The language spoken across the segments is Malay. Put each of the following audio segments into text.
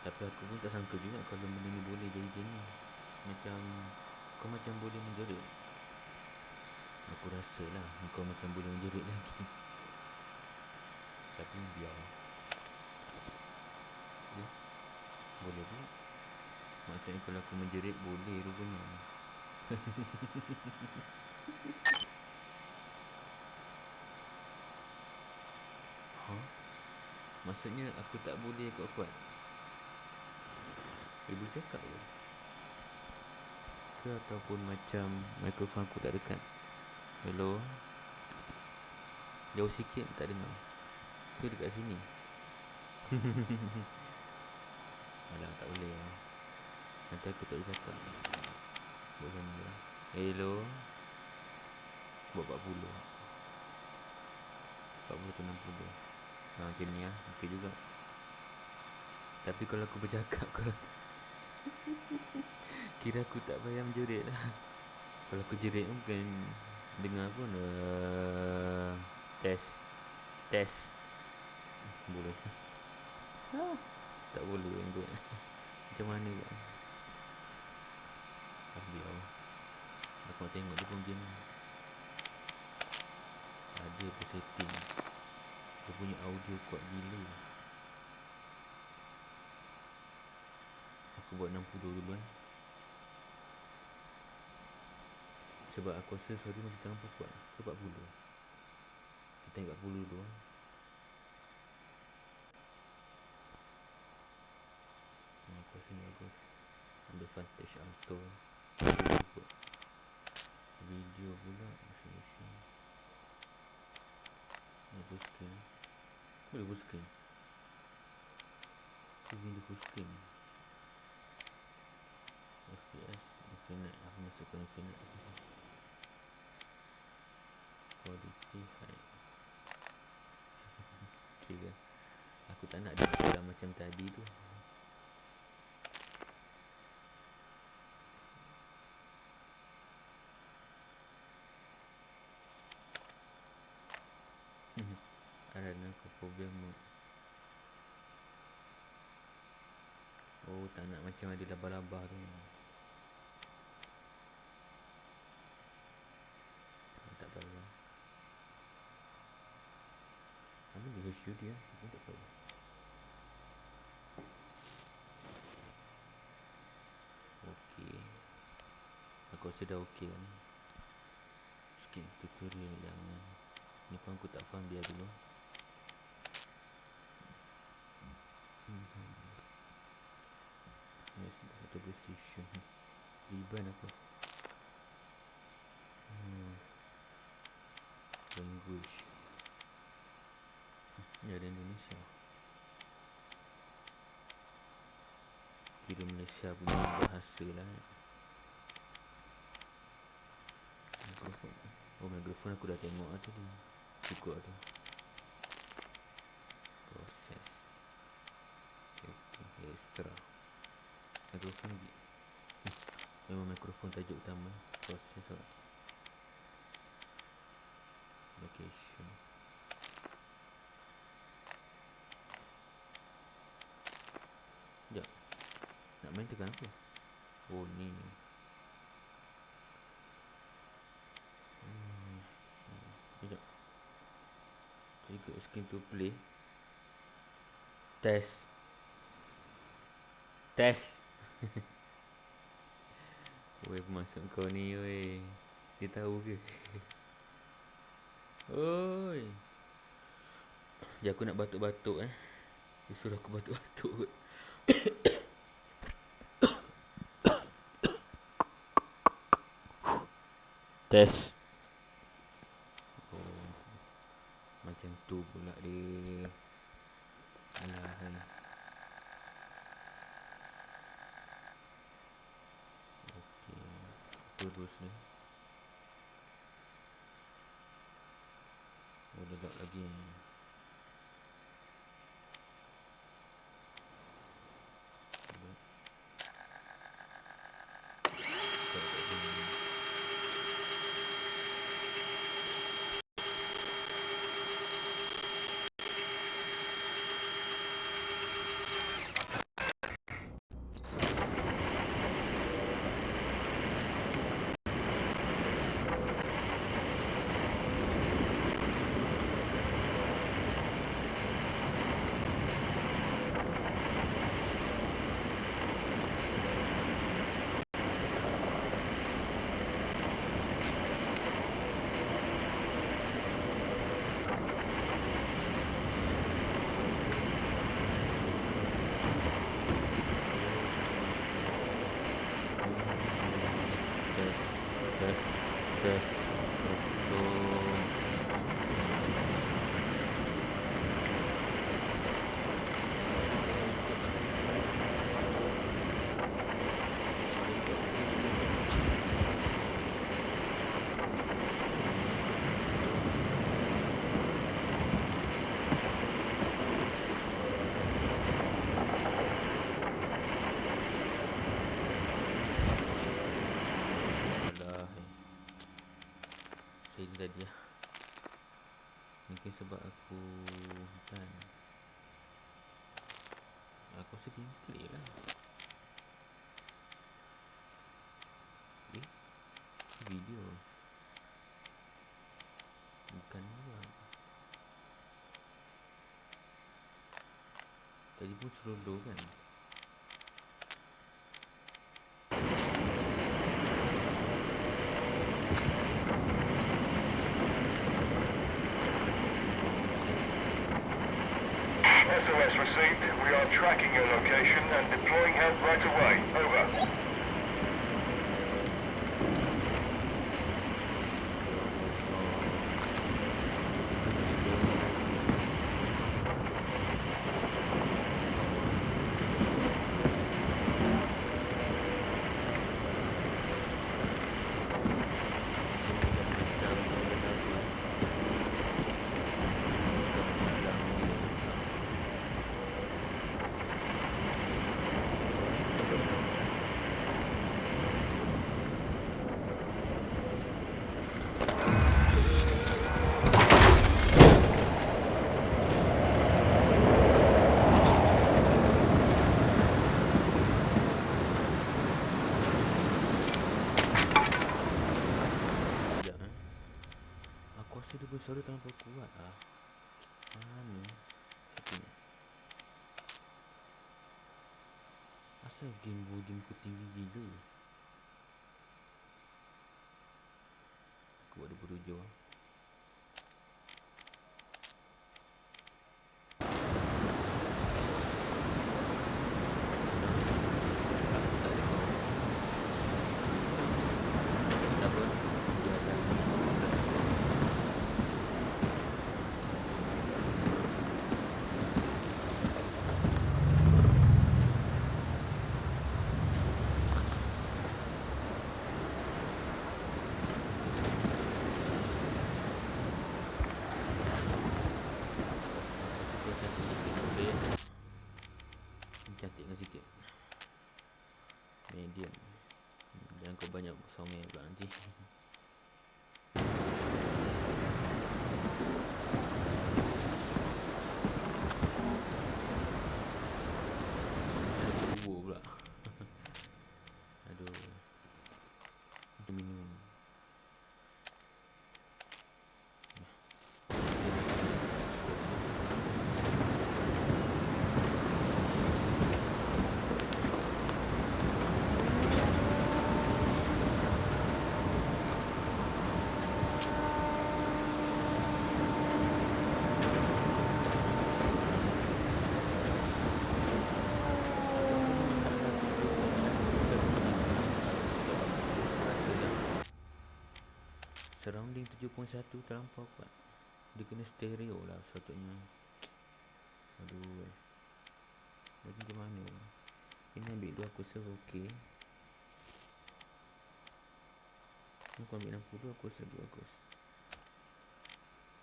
Tapi aku pun tak sangka juga kalau benda ni boleh jadi macam ni. Macam kau macam boleh menjerit. Aku rasa lah kau macam boleh menjerit lagi. Tapi biar. Ya. Boleh pula. Maksudnya kalau aku menjerit boleh rupanya. ha? Maksudnya aku tak boleh kuat-kuat. Ibu cakap ke? Ke ataupun macam mikrofon aku tak dekat? Hello? Jauh sikit tak dengar. Ke dekat sini? Alah tak boleh lah. Nanti aku tak boleh cakap. Buat ni lah. Hello? Buat 40. 40 tu 60. Ha, macam ni lah. Okey juga. Tapi kalau aku bercakap kau Kira aku tak payah menjerit. Lah Kalau aku jerit mungkin Dengar pun uh, Test. Test. Boleh. Ha, Tak boleh untuk Macam mana ke ah, Biar Aku nak tengok dia pun game. Ada apa setting. Dia punya audio kuat gila Aku buat 60 dulu eh Sebab aku rasa sorry masih terlampau kuat. Ke 40 Kita tengok 40 dulu eh Aku rasa ni bagus. Ambil Vantage Auto. Video pula. Pula Masing-masing Ni full screen. Boleh full screen? Full screen FPS Infinite Aku masukkan Infinite. Quality high ke Aku tak nak dia dalam macam tadi tu. Ada aku problem Oh tak nak macam ada laba-laba tu Ah, Tak tahu lah Apa dia? Aku tak tahu. Okey. Aku rasa dah okey lah ni. Tutorial yang Ni pun aku tak faham biar dulu. Yes, satu PlayStation. Ribbon apa? Hmm. Language Ni ada Indonesia. Kira Malaysia punya bahasa lah. Eh. Mikrofon Oh mikrofon aku dah tengok lah tadi. Cukup tu. Proses. Setting extra Mikrofon lagi. Hmm, Memang mikrofon tajuk utama. Proses lah. Location Sekejap Nak main tekan apa? Oh ni. Hmm, Sekejap. Trigger screen to play. Test. Test. Weh masuk kau ni weh. Dia tahu ke? Oi. Sekejap aku nak batuk-batuk eh. Dia suruh aku batuk-batuk kot Test. Oh. Macam tu pula dia Suruh kan SOS received. We are tracking your location and deploying help right away. Over. Game volume ku tinggi gila Aku dia berujur lah Tak ada kau Tak apa Dia akan Suka satu sikit boleh Cantik dengan sikit Medium Hmm, Jangan kau banyak songeng pula nanti Ada bubur pula Aduh Itu minum Surrounding 7.1 terlampau kuat. Dia kena stereo lah sepatutnya. Aduh. Lagi macam mana? Ini ambil 2 aku rasa okey. Ni aku ambil 60 aku rasa lagi bagus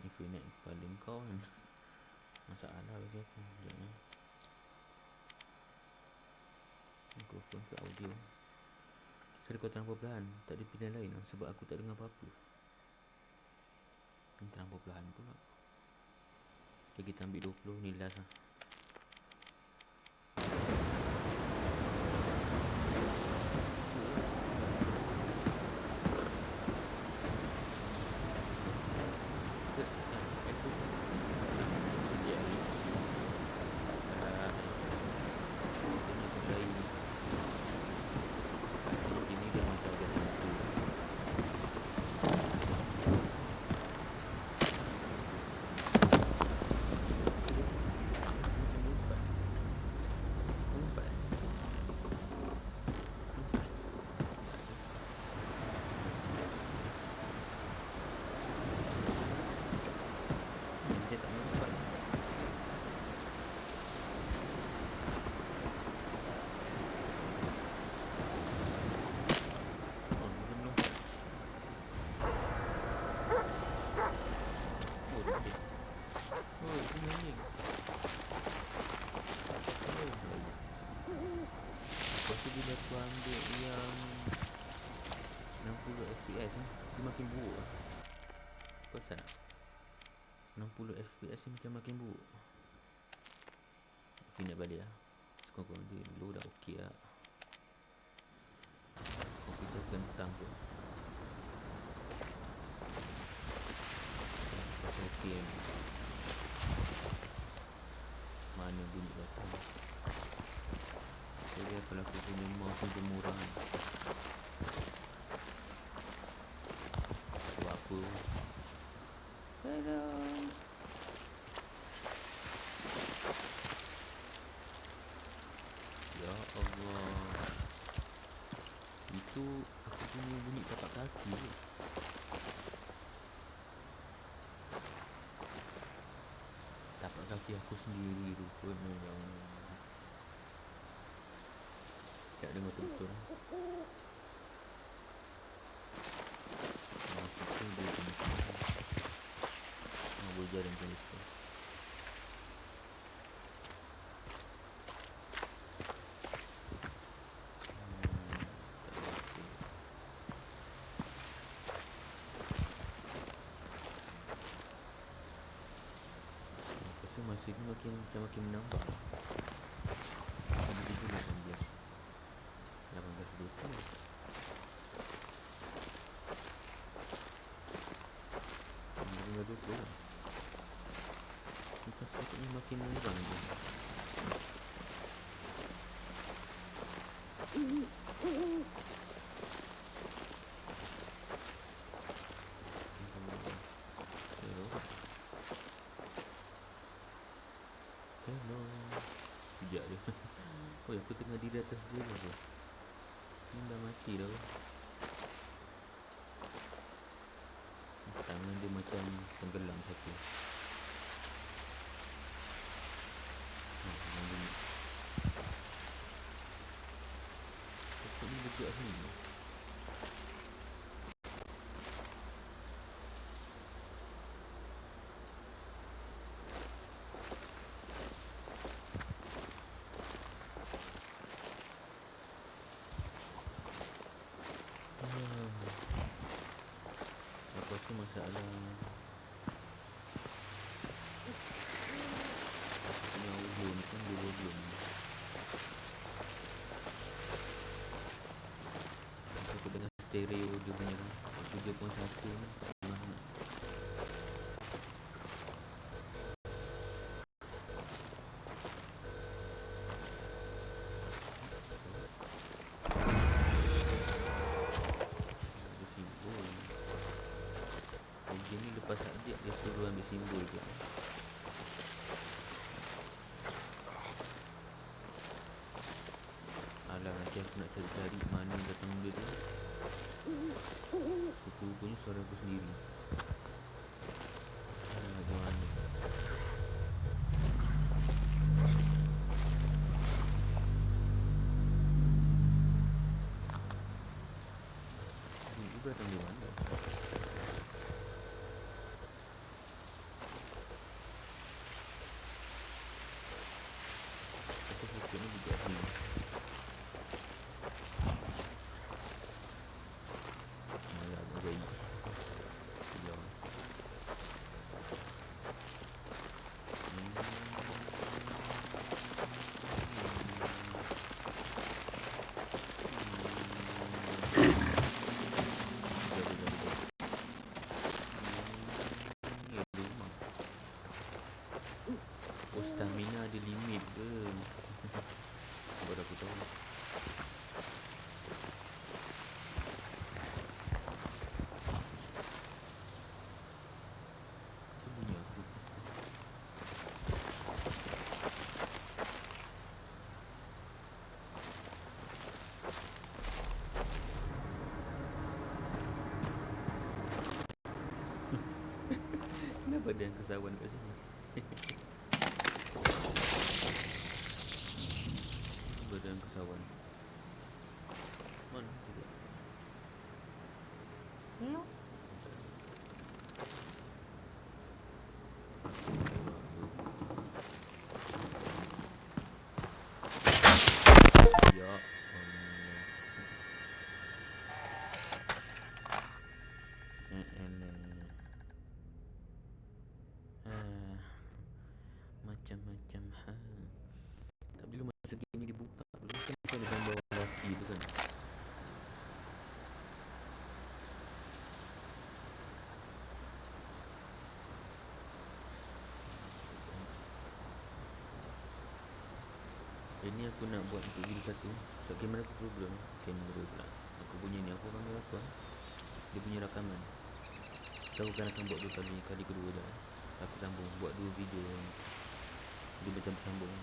Infinite kepala kau. Kan Masalah bagi aku. Sekejap eh. Mikrofon ke audio? Saya kau terlampau perlahan Tak ada pilihan lain lah Sebab aku tak dengar apa-apa Terlampau perlahan pula. Okay kita ambil 20 Ni last lah Ke- ah, aku- ah, sekejap. Ah, Tengah tu lain Ini dia macam ada hantu Lompat Lompat Hmm, Dia tak lompat Oh, belum lompat Oh, dia okey. Oh, itu anjing Oh, baik. Lepas tu bila aku ambil yang 60 fps ni Dia makin buruk lah. Kau tak 60 FPS ni macam makin buruk. Aku ingat balik lah. Sekurang-kurang dia dulu dah okey lah. Komputer kentang Rasa okey. Kan Mana bunyi datang. Saya kalau aku punya mouse ni murah kan Buat apa? Hello Ya Allah. Itu aku punya bunyi tapak kaki? Tapak kaki aku sendiri rupanya yang Tak dengar betul Maksudnya dia kena kena Nak boleh jalan macam Hmm, ni makin macam makin menambah Tadi tu 18 18 20 Tinggal 20 lah Kita sepatutnya makin murah je Hello Hello Sekejap dia Oh aku tengah di atas dia lah tu Ni dah mati dah Tangan dia macam tenggelam satu Hmm, tangan dia ni Sini Ah. Aku masalah Aku punya audio ni kan dia volume Kalau Aku dengar stereo dia punya 7.1 ni tak dengar sangat Ada simbol. Game ni lepas update dia suruh ambil simbol je Alah nanti aku nak cari-cari mana datang benda tu Rupa-rupanya suara aku sendiri Alah macam mana Bunyi tu datang dari mana Aku suka ni juga sini Malah agak baik Diam Oh stamina ada limit ke? Baru aku tahu. Kenapa yang kesawan kat sini? Badan kesawan Mana tidak Hello Ya Allah Eh, elah. macam-macam hal Tapi dulu masa game ni dibuka dulu kan Macam ada gambar orang lelaki tu kan Ini aku nak buat untuk diri satu. Sebab kamera aku problem. Kamera pula. Aku punya ni Aku panggil apa? Dia punya rakaman. So aku akan buat dua kali Kali kedua dah Aku sambung. Buat dua video. Dia macam sambung